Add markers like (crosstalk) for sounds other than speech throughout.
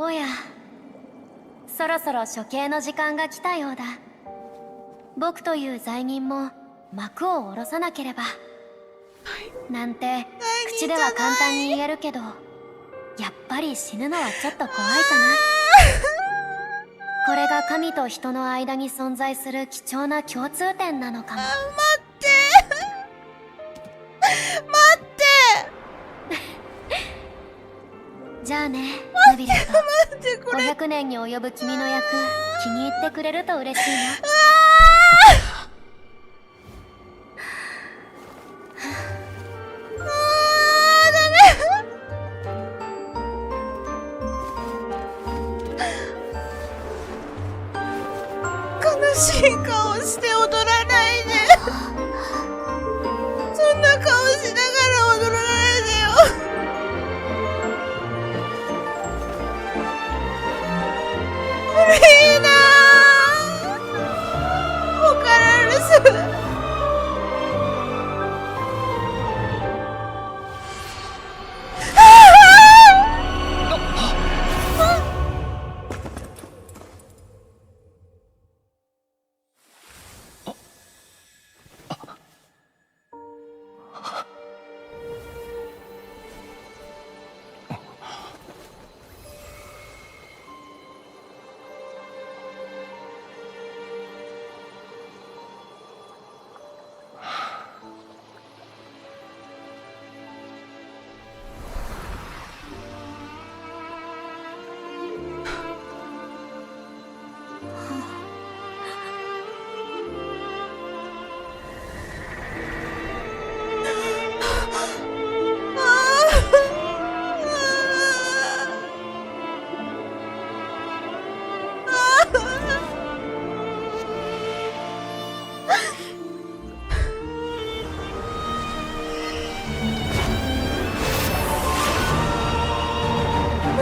おやそろそろ処刑の時間が来たようだ。僕という罪人も幕を下ろさなければ。なんて口では簡単に言えるけどやっぱり死ぬのはちょっと怖いかな。これが神と人の間に存在する貴重な共通点なのかも。待って。じゃあねヌビレット待ってこれ。500年に及ぶ君の役気に入ってくれると嬉しいな (laughs) 悲しい顔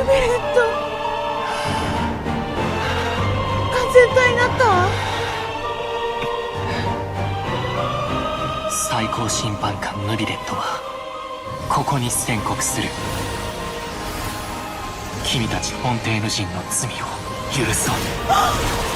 ベレットった？最高審判官ヌビレットはここに宣告する。君たちフォンテーヌ人の罪を許そう。